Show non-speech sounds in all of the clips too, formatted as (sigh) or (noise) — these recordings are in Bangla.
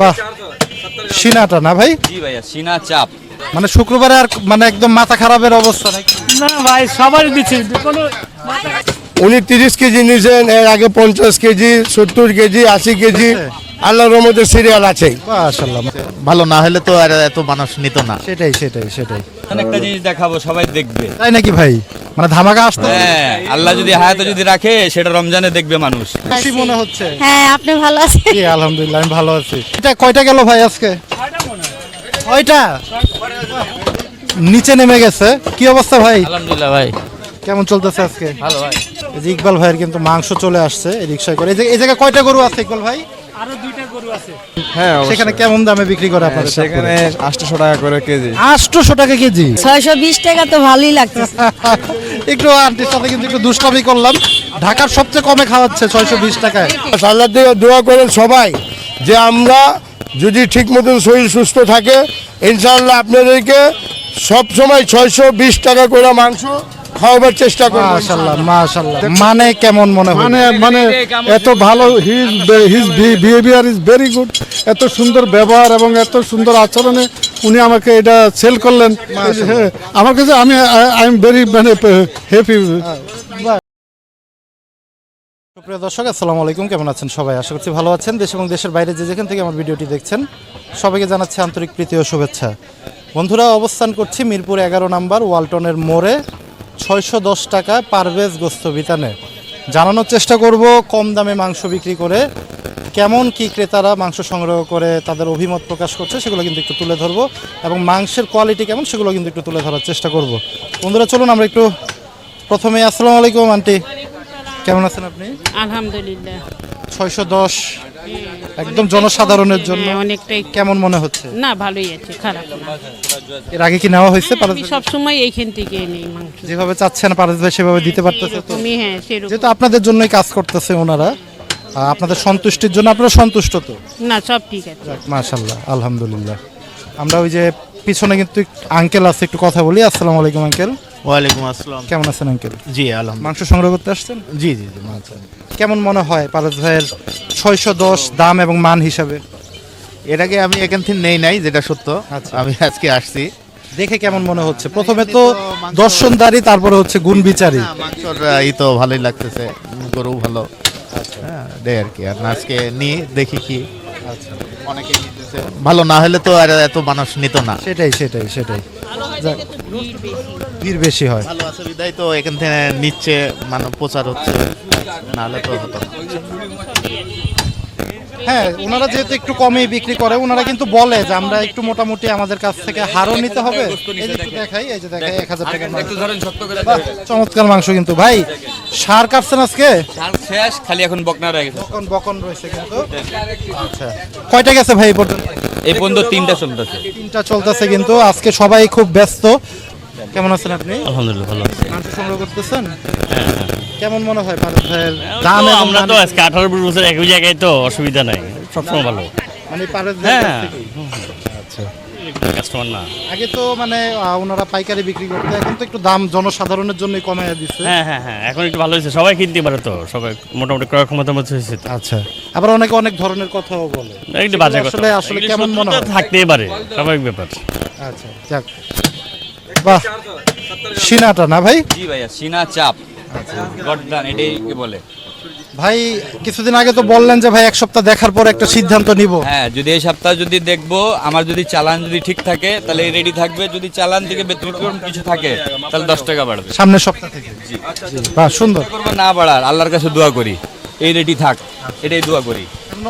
বাহ সিনাটা না ভাই? জি ভাইয়া সিনা চাপ। মানে শুক্রবারে আর মানে একদম মাথা খারাপের অবস্থা নাকি? না ভাই সবার দিচ্ছি। কোনো উনি তিরিশ কেজি নিয়েছেন এর আগে পঞ্চাশ কেজি সত্তর কেজি আশি কেজি। আল্লাহর রহমতের সিরিয়াল আছে। মাশাআল্লাহ ভালো না হলে তো আর এত মানুষ নিত না। সেটাই সেটাই সেটাই। একটা জিনিস দেখাবো সবাই দেখবে। তাই নাকি ভাই? মানে ধামাকা আসতে? হ্যাঁ আল্লাহ যদি হায়াতে যদি রাখে সেটা রমজানে দেখবে মানুষ। খুশি মনে হচ্ছে। হ্যাঁ আপনি ভালো আছেন? জি আলহামদুলিল্লাহ আমি ভালো আছি। এটা কয়টা গেল ভাই আজকে? কয়টা? নিচে নেমে গেছে। কি অবস্থা ভাই? আলহামদুলিল্লাহ ভাই। কেমন চলতেছে আজকে? ভালো ভাই। এই যে ইকবাল ভাইয়ের কিন্তু মাংস চলে আসছে এই রিক্সায় করে। এই যে- এই জায়গায় কয়টা গরু আছে ইকবাল ভাই? আরও আছে। হ্যাঁ সেখানে কেমন দামে বিক্রি করে আপনাদের সেখানে আটশোশো টাকা করে কেজি। আটশোশো টাকা কেজি? ছয়শো বিশ টাকা তো ভালোই লাগতেছে। (laughs) একটু আন্টির সাথে কিন্তু একটু দুষ্টামি করলাম। ঢাকার সবচেয়ে কমে খাওয়াচ্ছে ছয়শো বিশ টাকায়। আল্লাহ দিয়ে দোয়া করেন সবাই যে আমরা যদি ঠিক মতন শরীর সুস্থ থাকে ইনশাআল্লাহ আপনাদেরকে সব সময় ছয়শো বিশ টাকা করে মাংস খাওয়াবার চেষ্টা করব। মাশাল্লাহ মাশাল্লাহ মানে কেমন মনে হয়? মানে মানে এত ভালো his his behaviour is very good এত সুন্দর ব্যবহার এবং এত সুন্দর আচরণে উনি আমাকে এটা সেল করলেন। হ্যাঁ, আমার কাছে আমি আই এম ভেরি মানে হ্যাপি প্রিয় দর্শক আসসালামু আলাইকুম। কেমন আছেন সবাই? আশা করছি ভালো আছেন। দেশ এবং দেশের বাইরে যে যেখান থেকে আমার ভিডিওটি দেখছেন সবাইকে জানাচ্ছি আন্তরিক প্রীতি ও শুভেচ্ছা। বন্ধুরা অবস্থান করছি মিরপুর এগারো নাম্বার ওয়ালটনের মোড়ে। ছয়শো দশ টাকা পারভেজ গোস্ত বিতানে। জানানোর চেষ্টা করব কম দামে মাংস বিক্রি করে কেমন কি ক্রেতারা মাংস সংগ্রহ করে তাদের অভিমত প্রকাশ করছে সেগুলো কিন্তু একটু তুলে ধরবো এবং মাংসের কোয়ালিটি কেমন সেগুলো কিন্তু একটু তুলে ধরার চেষ্টা করব। বন্ধুরা চলুন আমরা একটু প্রথমে আসসালামু আলাইকুম আন্টি। কেমন আছেন আপনি? আলহামদুলিল্লাহ। ছয়শো দশ একদম জনসাধারণের জন্য হ্যাঁ, অনেকটাই। কেমন মনে হচ্ছে? না ভালোই আছে খারাপ না। এর আগে কি নেওয়া হয়েছে পারস আমি সব সবসময় এইখান থেকে নেই মাংস। যেভাবে চাচ্ছেন পারস ভাই সেভাবে দিতে পারতেছে তো। তুমি হ্যাঁ সেরকম যেহেতু আপনাদের জন্যই কাজ করতেছে ওনারা আপনাদের সন্তুষ্টির জন্য আপনারা সন্তুষ্ট তো? না সব ঠিক আছে। মাশাআল্লাহ আলহামদুলিল্লাহ। আমরা ওই যে পিছনে কিন্তু আঙ্কেল আছে একটু কথা বলি। আসসালামু আলাইকুম আঙ্কেল ওয়ালাইকুম আসসালাম। কেমন আছেন আঙ্কেল জি আলহামদুলিল্লাহ। মাংস সংগ্রহ করতে আসছেন? জি জি জি আচ্ছা কেমন মনে হয় পারস ভাইয়ের ছয়শো দশ দাম এবং মান হিসাবে? এর আগে আমি এখান থেকে নেই নাই যেটা সত্য। আচ্ছা। আমি আজকে আসছি। দেখে কেমন মনে হচ্ছে? প্রথমে তো দর্শনদারি তারপরে হচ্ছে গুণ বিচারী। না, মাংসর ই তো ভালোই লাগতেছে। গরু ভালো। হ্যাঁ দেয় আর কি। আর আজকে নিয়ে দেখি কি। আচ্ছা। অনেকে নিতেছে। ভালো না হলে তো আর এত মানুষ নিত না। সেটাই সেটাই সেটাই। ভিড় বেশি। হয়। ভালো আছে বিদায় তো এখান থেকে নিচ্ছে মানে প্রচার হচ্ছে না হলে তো হতো না। হ্যাঁ ওনারা যেহেতু একটু কমে বিক্রি করে ওনারা কিন্তু বলে যে আমরা একটু মোটামুটি আমাদের কাছ থেকে হারও নিতে হবে। এই যে একটু দেখাই এই যে দেখাই এক হাজার টাকা একটু ধরেন শক্ত করে বাহ, চমৎকার মাংস কিন্তু। ভাই সার কাটছেন আজকে? শেষ খালি এখন বকনা রয়ে গেছে। বকন বকন রয়েছে কিন্তু। আচ্ছা। কয়টা গেছে ভাই এই পর্যন্ত? এই পর্যন্ত তিনটা চলতেছে। তিনটা চলতেছে কিন্তু। আজকে সবাই খুব ব্যস্ত। কেমন আছেন আপনি? আলহামদুলিল্লাহ ভালো আছি। মাংস সংগ্রহ করতেছেন? কেমন মনে হয় পারস ভাইয়ের দাম আমরা তো আজকে আঠারো বছর একই জায়গায় তো অসুবিধা নাই। সবসময় ভালো। মানে ভাইয়ের হ্যাঁ। আচ্ছা। কাস্টমার না। আগে তো মানে ওনারা পাইকারি বিক্রি করতে এখন তো একটু দাম জনসাধারণের জন্য কমে দিচ্ছে হ্যাঁ হ্যাঁ হ্যাঁ এখন একটু ভালো হয়েছে। সবাই কিনতে পারে তো সবাই মোটামুটি ক্রয় ক্ষমতার মধ্যে হয়েছে আচ্ছা। আবার অনেকে অনেক ধরনের কথাও বলে। একটু বাজে কথা। আসলে আসলে কেমন মনে হয়? থাকতেই পারে স্বাভাবিক ব্যাপার। আচ্ছা যাক। বাহ সিনাটা না ভাই? জি ভাইয়া সিনা চাপ। গড্ডান এটাই কি বলে। ভাই কিছুদিন আগে তো বললেন যে ভাই এক সপ্তাহ দেখার পর একটা সিদ্ধান্ত নিব। হ্যাঁ যদি এই সপ্তাহ যদি দেখব আমার যদি চালান যদি ঠিক থাকে তাহলে রেডি থাকবে। যদি চালান থেকে ব্যতিক্রম কিছু থাকে তাহলে দশ টাকা বাড়বে। সামনের সপ্তাহ থেকে। জি, সুন্দর। না বাড়ার আল্লাহর কাছে দোয়া করি। এই রেডি থাক। এটাই দোয়া করি।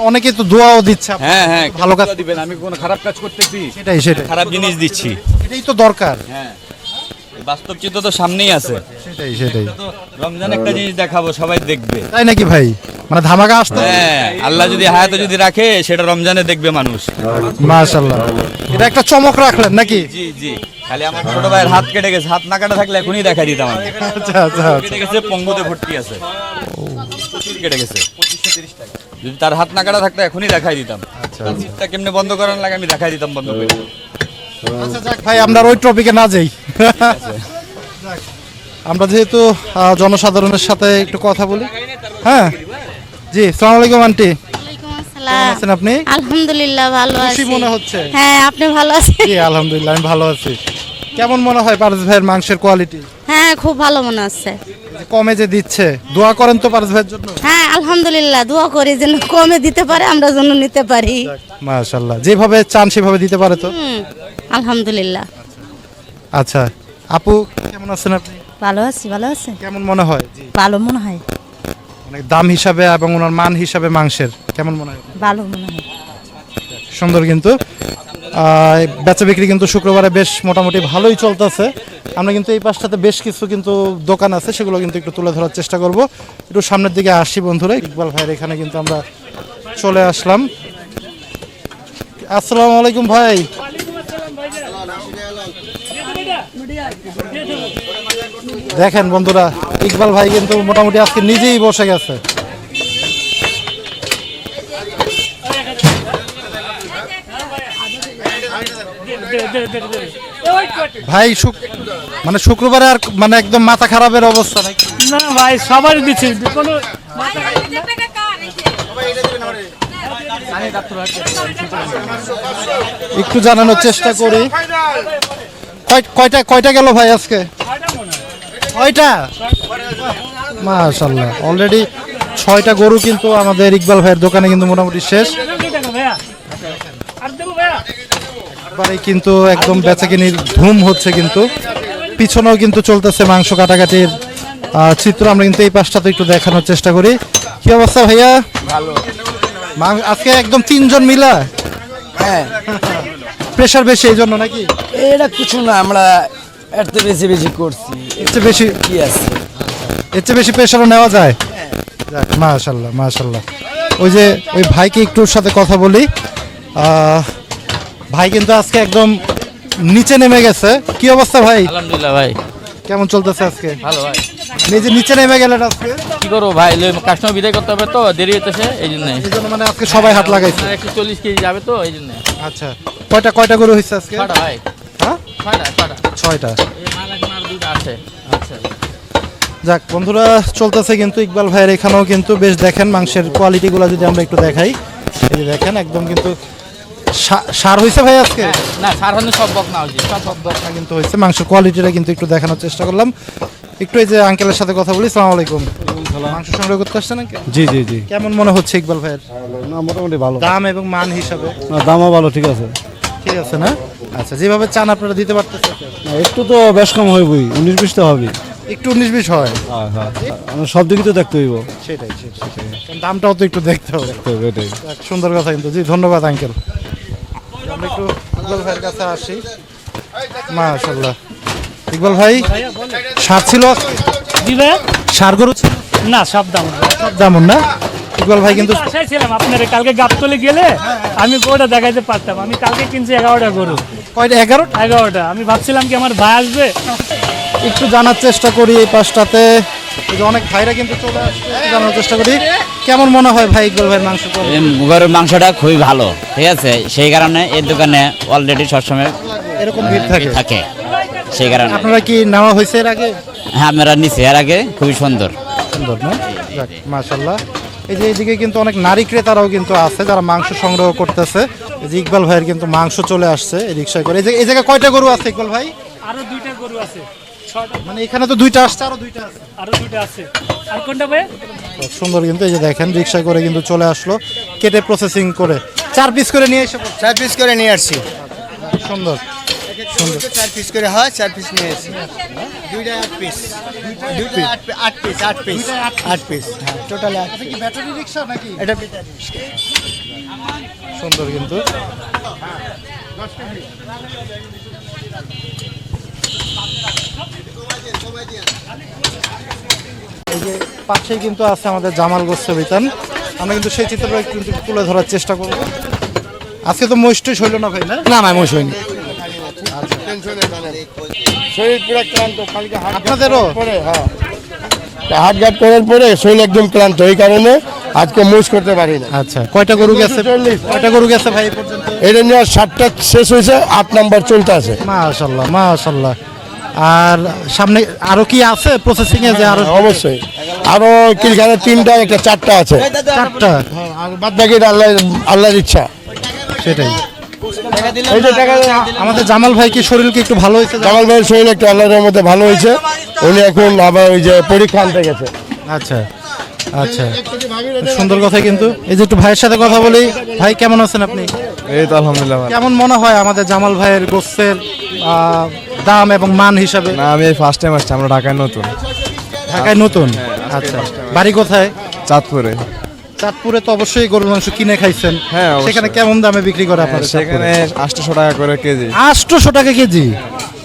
অনেকে তো দোয়াও দিচ্ছে হ্যাঁ হ্যাঁ ভালো কাজ দিবেন আমি কোনো খারাপ কাজ করতেছি। সেটাই সেটাই। খারাপ জিনিস দিচ্ছি। এটাই তো দরকার। হ্যাঁ। বাস্তব চিত্র তো সামনেই আছে। সেটাই সেটাই। রমজান একটা জিনিস দেখাবো সবাই দেখবে। তাই নাকি ভাই? মানে ধামাকা আসতে? হ্যাঁ আল্লাহ যদি হায়াতে যদি রাখে সেটা রমজানে দেখবে মানুষ। মাশাআল্লাহ। এটা একটা চমক রাখলেন নাকি? জি জি। খালি আমার ছোট ভাইয়ের হাত কেটে গেছে। হাত না কাটা থাকলে এখনই দেখা দিতাম আচ্ছা আচ্ছা আচ্ছা। কেটে গেছে পঙ্গুতে ভর্তি আছে। কেটে গেছে। যদি তার হাত না কাটা থাকতো এখনই দেখাই দিতাম। তার কেমনে বন্ধ করার লাগে আমি দেখাই দিতাম বন্ধ করে। আচ্ছা যাক ভাই আমরা ওই টপিকে না যাই। আমরা যেহেতু জনসাধারণের সাথে একটু কথা বলি। হ্যাঁ? জি সালাম আলাইকুম আন্টি। ওয়ালাইকুম আসসালাম। কেমন আছেন আপনি? আলহামদুলিল্লাহ ভালো আছি। মনে হচ্ছে? হ্যাঁ আপনি ভালো আছেন? জি আলহামদুলিল্লাহ আমি ভালো আছি। কেমন মনে হয় পারস ভাইয়ের মাংসের কোয়ালিটি হ্যাঁ খুব ভালো মনে হচ্ছে। কমে যে দিচ্ছে দোয়া করেন তো পারস ভাইয়ের জন্য? হ্যাঁ আলহামদুলিল্লাহ দোয়া করি যেন কমে দিতে পারে আমরা যেন নিতে পারি। মাশাল্লাহ যেভাবে চান সেভাবে দিতে পারে তো? হুম আলহামদুলিল্লাহ। আচ্ছা আপু কেমন আছেন আপনি? ভালো আছি ভালো আছে কেমন মনে হয়? জি। ভালো মনে হয়। অনেক দাম হিসাবে এবং ওনার মান হিসাবে মাংসের কেমন মনে হয়? ভালো মনে হয়। সুন্দর কিন্তু। আহ, বেচা বিক্রি কিন্তু শুক্রবারে বেশ মোটামুটি ভালোই চলতেছে। আমরা কিন্তু এই পাশটাতে বেশ কিছু কিন্তু দোকান আছে, সেগুলো কিন্তু একটু তুলে ধরার চেষ্টা করব। একটু সামনের দিকে আসি বন্ধুরা, ইকবাল ভাইয়ের এখানে কিন্তু আমরা চলে আসলাম। আসসালামু আলাইকুম ভাই। দেখেন বন্ধুরা, ইকবাল ভাই কিন্তু মোটামুটি আজকে নিজেই বসে গেছে। ভাই মানে শুক্রবারে আর মানে একদম মাথা খারাপের অবস্থা নাকি না ভাই সবার দিচ্ছি। কোনো একটু জানানোর চেষ্টা করি। কয়- কয়টা কয়টা গেল ভাই আজকে? কয়টা? মাশাল্লাহ অলরেডি ছয়টা গরু কিন্তু আমাদের ইকবাল ভাইয়ের দোকানে কিন্তু মোটামুটি শেষ। এবারে কিন্তু একদম বেচাকিনির ধুম হচ্ছে কিন্তু। পিছনেও কিন্তু চলতেছে মাংস কাটাকাটির চিত্র। আমরা কিন্তু এই পাশটাতে একটু দেখানোর চেষ্টা করি। কি অবস্থা ভাইয়া? ভালো। আজকে একদম তিনজন মিলা? হ্যাঁ। প্রেশার বেশি এই জন্য নাকি? এটা কিছু না আমরা এর তো বেশি বেশি করছি। এর চেয়ে বেশি কি আছে? এর চেয়ে বেশি প্রেশারও নেওয়া যায়? মাশাল্লাহ মাশাল্লাহ ওই যে ওই ভাইকে একটু সাথে কথা বলি। আহ, ভাই কিন্তু আজকে একদম নিচে নেমে গেছে। কি অবস্থা ভাই? আলহামদুলিল্লাহ ভাই। কেমন চলতেছে আজকে? ভালো ভাই। নিজে নিচে নেমে গেলেন আজকে? কি করব ভাই? কাস্টমার বিদায় করতে হবে তো দেরি হইতেছে এই জন্য এই জন্য মানে আজকে সবাই হাত লাগাইছে। একশো চল্লিশ কেজি যাবে তো এই জন্য আচ্ছা কয়টা কয়টা গরু হয়েছে আজকে? ছটা ভাই। হ্যাঁ? ছয়টা ছয়টা। আছে। আচ্ছা। যাক বন্ধুরা চলতেছে কিন্তু ইকবাল ভাইয়ের এখানেও কিন্তু বেশ দেখেন মাংসের কোয়ালিটিগুলো যদি আমরা একটু দেখাই। এই দেখেন একদম কিন্তু সার হয়েছে ভাই আজকে? না সার হলে সব বক না হচ্ছে সব বক বকনা কিন্তু হয়েছে মাংসের কোয়ালিটিটা কিন্তু একটু দেখানোর চেষ্টা করলাম। একটু এই যে আঙ্কেলের সাথে কথা বলি সালাম আলাইকুম। মাংস সংগ্রহ করতে আসছে নাকি? জি জি জি। কেমন মনে হচ্ছে ইকবাল ভাইয়ের? না মোটামুটি ভালো। দাম এবং মান হিসাবে? না দামও ভালো ঠিক আছে। ঠিক আছে না? আচ্ছা যেভাবে চান আপনারা দিতে পারতেছেন। না, একটু তো বেশ কম হইবই উনিশ বিশ তো হবে একটু উনিশ বিশ হয়। হ্যাঁ হ্যাঁ। সব দিকে তো দেখতে হইব। সেটাই সেটাই দামটাও তো একটু দেখতে হবে। এটাই। সুন্দর কথা কিন্তু। জি ধন্যবাদ আঙ্কেল আমরা একটু ইকবাল ভাইয়ের কাছে আসি। মাশাল্লাহ ইকবাল ভাই সার ছিল? জি সার গরু ছিল? না সব দাম সব যেমন না? ইকবাল ভাই কিন্তু আশায় ছিলাম আপনার কালকে গাবতলে গেলে আমি গরুটা দেখাইতে পারতাম। আমি কালকে কিনছি এগারোটা গরু। কয়টা এগারো এগারোটা। আমি ভাবছিলাম কি আমার ভাই আসবে? একটু জানার চেষ্টা করি এই পাশটাতে। যে অনেক ভাইরা কিন্তু চলে আসছে জানার চেষ্টা করি। কেমন মনে হয় ভাই ইকবাল ভাইয়ের মাংস গরুর মাংসটা খুবই ভালো ঠিক আছে? সেই কারণে এই দোকানে অলরেডি সবসময় এরকম ভিড় থাকে। থাকে। সেই কারণে। আপনারা কি নেওয়া হয়েছে এর আগে? হ্যাঁ আমরা নিচে এর আগে খুবই সুন্দর। সুন্দর না? মাশাল্লাহ এই যে এইদিকে কিন্তু অনেক নারী ক্রেতারাও কিন্তু আছে যারা মাংস সংগ্রহ করতেছে। এই যে ইকবাল ভাইয়ের কিন্তু মাংস চলে আসছে এই রিক্সায় করে। এই যে এই জায়গায় কয়টা গরু আছে ইকবাল ভাই? আরও দুইটা গরু আছে। মানে এখানে তো দুইটা আসছে আরও দুইটা আছে। আরও দুইটা আছে। আর কোনটা ভাই? খুব সুন্দর কিন্তু এই যে দেখেন রিক্সায় করে কিন্তু চলে আসলো কেটে প্রসেসিং করে। চার পিস করে নিয়ে এসে। চার পিস করে নিয়ে আসছি। সুন্দর। চার পিস করে হয় চার পিস নিয়ে এসেছি। দুইটা আট পিস দুইটা আট পিস আট পিস আট পিস হ্যাঁ টোটাল আট কি ব্যাটারি রিক্সা নাকি? এটা সুন্দর কিন্তু। এই যে পাশেই কিন্তু আছে আমাদের জামাল গোস্ত বিতান। আমরা কিন্তু সেই চিত্রটা একটু তুলে ধরার চেষ্টা করব। আজকে তো মহিষ্ঠই হইল না ভাই না? না না মোশ হয়নি। আপনাদেরও? করার পরে শরীর একদম ক্লান্ত এই কারণে আজকে মুশ করতে পারি না। আচ্ছা কয়টা গরু গেছে? কয়টা গরু গেছে ভাই পর্যন্ত? এটা নিয়ে ষাটটা শেষ হয়েছে আট নাম্বার চলতে আছে। মাশাল্লাহ মাশাল্লাহ। আর সামনে আরও কি আছে প্রসেসিং এ যে আরও অবশ্যই। আরও কিলখানে তিনটা একটা চারটা আছে। চারটা? আর বাদ বাকি আল্লাহ আল্লাহর ইচ্ছা। সেটাই। এই যে টাকা আমাদের জামাল ভাই কি শরীর কি একটু ভালো হয়েছে? জামাল ভাইয়ের শরীর একটু আল্লাহর মধ্যে ভালো হয়েছে। উনি এখন আবার ওই যে পরীক্ষা আনতে গেছে। আচ্ছা। আচ্ছা। সুন্দর কথা কিন্তু। এই যে একটু ভাইয়ের সাথে কথা বলি। ভাই কেমন আছেন আপনি? এই তো আলহামদুলিল্লাহ কেমন মনে হয় আমাদের জামাল ভাইয়ের গোস্তের দাম এবং মান হিসাবে? না আমি এই ফার্স্ট টাইম আসছি আমরা ঢাকায় নতুন। ঢাকায় নতুন? আচ্ছা। বাড়ি কোথায়? চাঁদপুরে। চাঁদপুরে তো অবশ্যই গরুর মাংস কিনে খাইছেন। হ্যাঁ, সেখানে কেমন দামে বিক্রি করে হ্যাঁ, আপনাদের সেখানে আটশোশো টাকা করে কেজি। আটশোশো টাকা কেজি?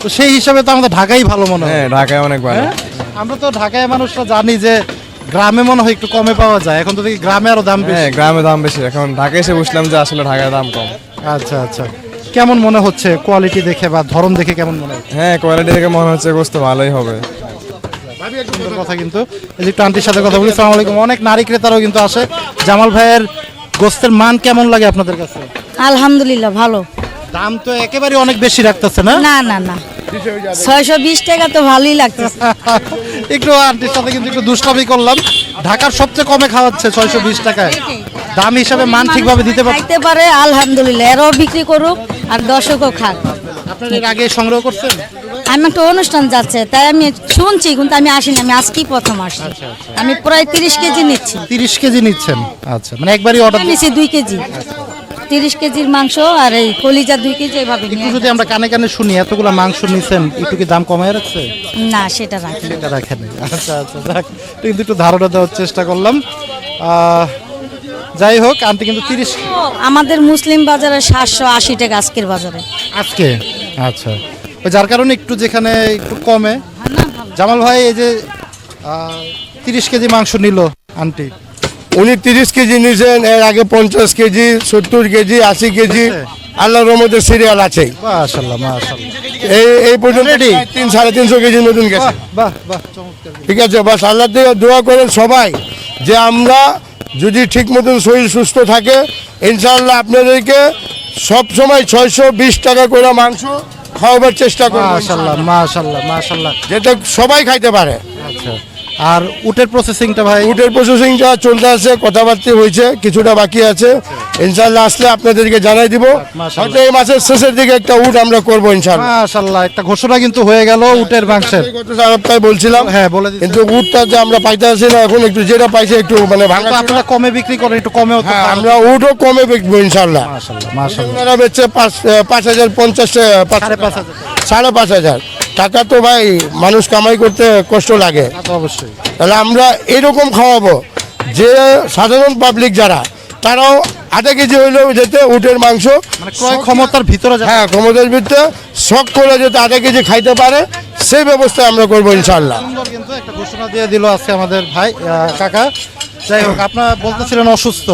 তো সেই হিসাবে তো আমাদের ঢাকাই ভালো মনে হয়। হ্যাঁ ঢাকায় অনেক ভালো। হ্যাঁ? আমরা তো ঢাকায় মানুষরা জানি যে গ্রামে মনে হয় একটু কমে পাওয়া যায়। এখন তো দেখি গ্রামে আরও দাম বেশি। হ্যাঁ গ্রামে দাম বেশি। এখন ঢাকায় এসে বুঝলাম যে আসলে ঢাকায় দাম কম। আচ্ছা আচ্ছা। কেমন মনে হচ্ছে কোয়ালিটি দেখে বা ধরন দেখে কেমন মনে হচ্ছে? হ্যাঁ কোয়ালিটি দেখে মনে হচ্ছে গোস্ত ভালোই হবে। সুন্দর কথা কিন্তু। এই যে একটু আন্টির সাথে কথা বলি সালাম আলাইকুম। অনেক নারী ক্রেতারাও কিন্তু আসে। জামাল ভাইয়ের গোস্তের মান কেমন লাগে আপনাদের কাছে? আলহামদুলিল্লাহ ভালো। দাম তো একেবারে অনেক বেশি রাখতেছে না? না না না। ছয়শো বিশ টাকা তো ভালোই লাগতেছে। (laughs) একটু আন্টির সাথে কিন্তু একটু দুষ্টামি করলাম। ঢাকার সবচেয়ে কমে খাওয়াচ্ছে ছয়শো বিশ টাকায়। দাম হিসাবে মান ঠিকভাবে দিতে পারছে খাইতে পারে আলহামদুলিল্লাহ। এরাও বিক্রি করুক আর দর্শকও খাক। আপনার এর আগে সংগ্রহ করছেন? আমি একটা অনুষ্ঠান যাচ্ছে তাই আমি শুনছি কিন্তু আমি আসিনি আমি আজকেই প্রথম আসছি। আমি প্রায় তিরিশ কেজি নিচ্ছি। তিরিশ কেজি নিচ্ছেন। আচ্ছা মানে একবারই অর্ডার নিচ্ছি দুই কেজি। তিরিশ কেজির মাংস আর এই কলিজা দুই কেজি এভাবে একটু নিয়ে যদি আমরা কানে কানে শুনি এতগুলো মাংস নিছেন একটু কি দাম কমায় রাখছে? না সেটা রাখি সেটা রাখেন আচ্ছা আচ্ছা যাক কিন্তু একটু ধারণা দেওয়ার চেষ্টা করলাম। আহ, যাই হোক আনতে কিন্তু তিরিশ আমাদের মুসলিম বাজারে সাতশো আশি টাকা আজকের বাজারে। আজকে? আচ্ছা। ওই যার কারণে একটু যেখানে একটু কমে। জামাল ভাই এই যে তিরিশ কেজি মাংস নিল আন্টি। উনি তিরিশ কেজি নিয়েছেন এর আগে পঞ্চাশ কেজি সত্তর কেজি আশি কেজি আল্লাহর রহমতের সিরিয়াল আছে মাশাল্লাহ মাশাল্লাহ এই এই পর্যন্ত তিন সাড়ে তিনশো কেজির মতন গেছে। বাহ বাহ ঠিক আছে বাস আল্লাহ থেকে দোয়া করেন সবাই যে আমরা যদি ঠিক মতন শরীর সুস্থ থাকে ইনশাআল্লাহ আপনাদেরকে সব সময় ছয়শো বিশ টাকা করে মাংস খাওয়াবার চেষ্টা করব। মাশাল্লাহ মাশাল্লাহ মাশাল্লাহ যেটা সবাই খাইতে পারে। আচ্ছা। আর উটের প্রসেসিংটা ভাই? উটের প্রসেসিংটা চলতে আছে কথাবার্তা হয়েছে কিছুটা বাকি আছে। ইনশাআল্লাহ আসলে আপনাদেরকে জানাই দিব। হয়তো এই মাসের শেষের দিকে একটা উট আমরা করব ইনশাআল্লাহ। মাশাল্লাহ একটা ঘোষণা কিন্তু হয়ে গেল উটের মাংসের। গত সপ্তাহে বলছিলাম হ্যাঁ বলে কিন্তু উটটা যে আমরা পাইতে আসি না এখন একটু যেটা পাইছে একটু মানে ভাঙা তো আপনারা কমে বিক্রি করেন একটু কমেও তো হ্যাঁ আমরা উটও কমে বিকবো ইনশাআল্লাহ। মাশাল্লাহ মাশাল্লাহ বেচছে পাঁচ পাঁচ হাজার পঞ্চাশ পাঁচ সাড়ে পাঁচ হাজার। সাড়ে পাঁচ হাজার। টাকা তো ভাই মানুষ কামাই করতে কষ্ট লাগে। অবশ্যই। তাহলে আমরা এরকম খাওয়াবো যে সাধারণ পাবলিক যারা তারাও আধা কেজি হইলেও যেতে উটের মাংস মানে ক্ষমতার ভিতরে হ্যাঁ ক্ষমতার ভিতরে শখ করে যেতে আধা কেজি খাইতে পারে। সেই ব্যবস্থা আমরা করব ইনশাল্লাহ কিন্তু একটা ঘোষণা দিয়ে দিল আজকে আমাদের ভাই কাকা। যাই হোক আপনারা বলতেছিলেন অসুস্থ।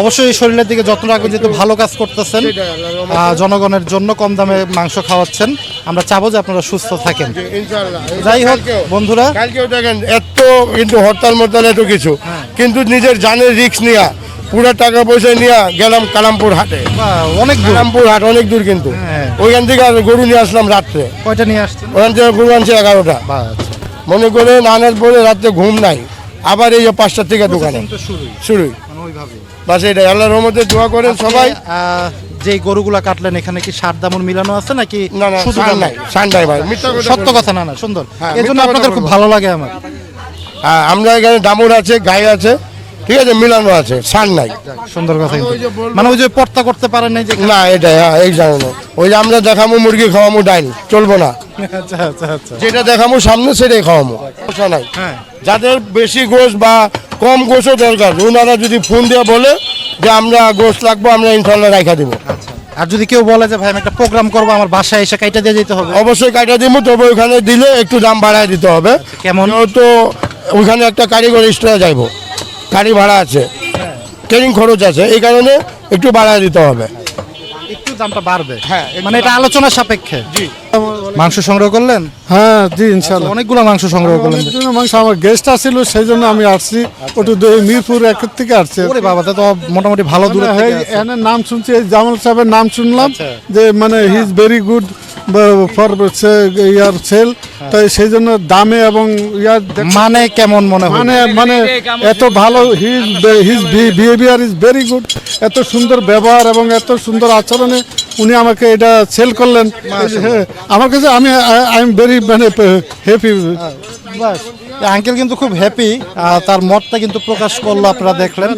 অবশ্যই শরীরের দিকে যত্ন রাখবেন যেহেতু ভালো কাজ করতেছেন। জনগণের জন্য কম দামে মাংস খাওয়াচ্ছেন। আমরা চাবো যে আপনারা সুস্থ থাকেন। যাই হোক বন্ধুরা। কালকেও দেখেন এত কিন্তু হরতাল মরতাল এত কিছু। কিন্তু নিজের জানের রিস্ক নিয়ে পুরো টাকা পয়সা নিয়ে গেলাম কালামপুর হাটে। অনেক কালামপুর হাট অনেক দূর কিন্তু। হ্যাঁ। ওইখান থেকে গরু নিয়ে আসলাম রাত্রে। কয়টা নিয়ে আসছেন? ওখান থেকে গরু আনছে এগারোটা। আচ্ছা। মনে করে নানের পরে রাত্রে ঘুম নাই। আবার এই যে পাঁচটার থেকে দোকানে। শুরুই। শুরুই। মানে বাস এটা আল্লাহ রহমতে দোয়া করেন সবাই। যে গরুগুলা কাটলেন এখানে কি সার দামন মিলানো আছে নাকি শুধু নাই সার নাই ভাই। সত্য কথা না না সুন্দর। হ্যাঁ, এই জন্য আপনাদের খুব ভালো লাগে আমার। হ্যাঁ, আমরা এখানে দামুর আছে গাই আছে। ঠিক আছে মিলানো আছে সার নাই। সুন্দর কথা মানে ওই যে পর্তা করতে পারেন নাই যে না এটা হ্যাঁ এই জানো ওই যে আমরা দেখামো মুরগি খাওয়ামো ডাইল চলবো না। আচ্ছা আচ্ছা আচ্ছা। যেটা দেখামো সামনে সেটাই খাওয়ামো সমস্যা নাই। হ্যাঁ। যাদের বেশি গোশ বা কম গোশও দরকার ওনারা যদি ফোন দিয়ে বলে যে আমরা গোশ লাগবো আমরা ইনশাল্লাহ রাখা দিব। আর যদি কেউ বলে যে ভাই আমি একটা প্রোগ্রাম করব আমার বাসায় এসে কাইটা দিয়ে যেতে হবে? অবশ্যই কাইটা দিব তবে ওইখানে দিলে একটু দাম বাড়ায় দিতে হবে। কেমন? তো ওইখানে একটা কারিগর এক্সট্রা যাইবো। গাড়ি ভাড়া আছে ট্রেনিং খরচ আছে এই কারণে একটু বাড়ায় দিতে হবে। একটু দামটা বাড়বে। হ্যাঁ, মানে এটা আলোচনা সাপেক্ষে। জি। মাংস সংগ্রহ করলেন? হ্যাঁ জি ইনশাল্লাহ। অনেকগুলো মাংস সংগ্রহ করলেন। মাংস আমার গেস্ট আসছিল সেই জন্য আমি আসছি। ওটু মিরপুর এক থেকে আসছে। ওরে বাবা তা মোটামুটি ভালো দূরে আছে। নাম শুনছি এই জামাল সাহেবের নাম শুনলাম যে মানে he is very good for year sale তাই সেই জন্য দামে এবং ইয়ার মানে কেমন মনে হয় মানে মানে এত ভালো his his behaviour is very good এত সুন্দর ব্যবহার এবং এত সুন্দর আচরণে উনি আমাকে এটা সেল করলেন। আমার কাছে আমি আই এম ভেরি মানে হ্যাপি বাস আঙ্কেল কিন্তু খুব হ্যাপি তার মতটা কিন্তু প্রকাশ করল আপনারা দেখলেন।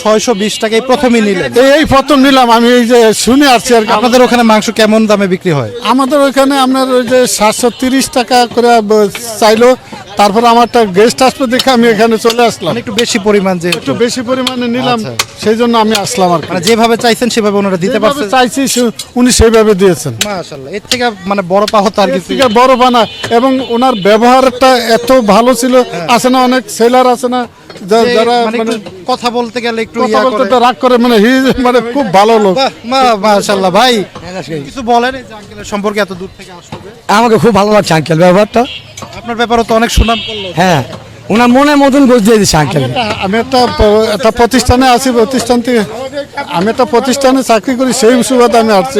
ছয়শো বিশ টাকায় প্রথমেই নিলেন। এই প্রথম নিলাম। আমি এই যে শুনে আসছি আর কি। আপনাদের ওখানে মাংস কেমন দামে বিক্রি হয়? আমাদের ওইখানে আপনার ওই যে সাতশো তিরিশ টাকা করে চাইলো। তারপর আমার একটা গেস্ট আসবে দেখে আমি এখানে চলে আসলাম। একটু বেশি পরিমাণ যে একটু বেশি পরিমাণে নিলাম আচ্ছা। সেই জন্য আমি আসলাম আর মানে যেভাবে চাইছেন সেভাবে ওনারা দিতে পারছেন চাইছি উনি সেইভাবে দিয়েছেন। মাশাআল্লাহ এর থেকে মানে বড় পা হতো আর কিছু থেকে বড় বানা এবং ওনার ব্যবহারটা এত ভালো ছিল আছে না অনেক সেলার আছে না যারা মানে মানে কথা বলতে গেলে একটু কথা বলতে রাগ করে মানে হি মানে খুব ভালো লোক। মাশাআল্লাহ ভাই কিছু বলেন এই যে আঙ্কেলের সম্পর্কে এত দূর থেকে আসবে আমাকে খুব ভালো লাগছে আঙ্কেল ব্যাপারটা? আপনার ব্যাপারে তো অনেক সুনাম করল। হ্যাঁ। ওনার মনের মতন গোছ দিয়ে দিচ্ছে আঙ্কেল। আমি একটা একটা প্রতিষ্ঠানে আছি প্রতিষ্ঠান থেকে আমি একটা প্রতিষ্ঠানে চাকরি করি সেই সুবাদে আমি আসছি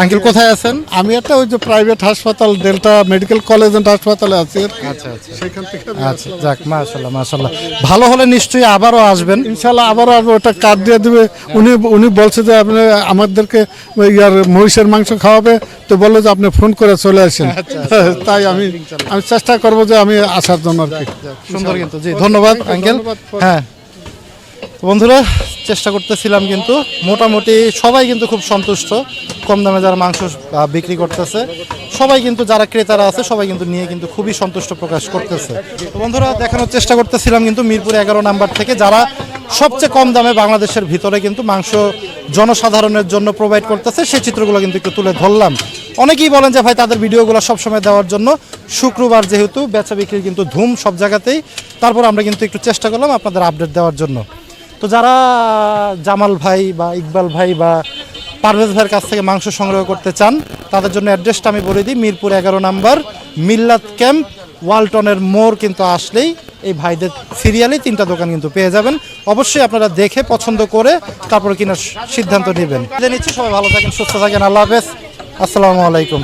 আঙ্কেল কোথায় আছেন? আমি একটা ওই যে প্রাইভেট হাসপাতাল ডেল্টা মেডিকেল কলেজ অ্যান্ড হাসপাতালে আছি। আর আচ্ছা আচ্ছা। সেখান থেকে আচ্ছা যাক মাশাআল্লাহ মাশাআল্লাহ। ভালো হলে নিশ্চয়ই আবারও আসবেন। ইনশাল্লাহ আবারও আর ওটা কার্ড দিয়ে দিবে। উনি উনি বলছে যে আপনি আমাদেরকে ইয়ার মহিষের মাংস খাওয়াবে তো বলল যে আপনি ফোন করে চলে আসেন। তাই আমি আমি চেষ্টা করব যে আমি আসার জন্য আর কি। সুন্দর কিন্তু জি ধন্যবাদ আঙ্কেল। হ্যাঁ। বন্ধুরা চেষ্টা করতেছিলাম কিন্তু মোটামুটি সবাই কিন্তু খুব সন্তুষ্ট কম দামে যারা মাংস বিক্রি করতেছে। সবাই কিন্তু যারা ক্রেতারা আছে সবাই কিন্তু নিয়ে কিন্তু খুবই সন্তুষ্ট প্রকাশ করতেছে। বন্ধুরা দেখানোর চেষ্টা করতেছিলাম কিন্তু মিরপুর এগারো নাম্বার থেকে যারা সবচেয়ে কম দামে বাংলাদেশের ভিতরে কিন্তু মাংস জনসাধারণের জন্য প্রোভাইড করতেছে সেই চিত্রগুলো কিন্তু একটু তুলে ধরলাম। অনেকেই বলেন যে ভাই তাদের ভিডিওগুলো সবসময় দেওয়ার জন্য শুক্রবার যেহেতু বেচা বিক্রির কিন্তু ধুম সব জায়গাতেই। তারপর আমরা কিন্তু একটু চেষ্টা করলাম আপনাদের আপডেট দেওয়ার জন্য। তো যারা জামাল ভাই বা ইকবাল ভাই বা পারভেজ ভাইয়ের কাছ থেকে মাংস সংগ্রহ করতে চান, তাদের জন্য অ্যাড্রেসটা আমি বলে দিই, মিরপুর এগারো নাম্বার, মিল্লাত ক্যাম্প, ওয়ালটনের মোড় কিন্তু আসলেই এই ভাইদের সিরিয়ালে তিনটা দোকান কিন্তু পেয়ে যাবেন। অবশ্যই আপনারা দেখে, পছন্দ করে তারপরে কেনার সিদ্ধান্ত নেবেন। নিচ্ছি, সবাই ভালো থাকেন, সুস্থ থাকেন, আল্লাহ হাফেজ। আসসালামু আলাইকুম।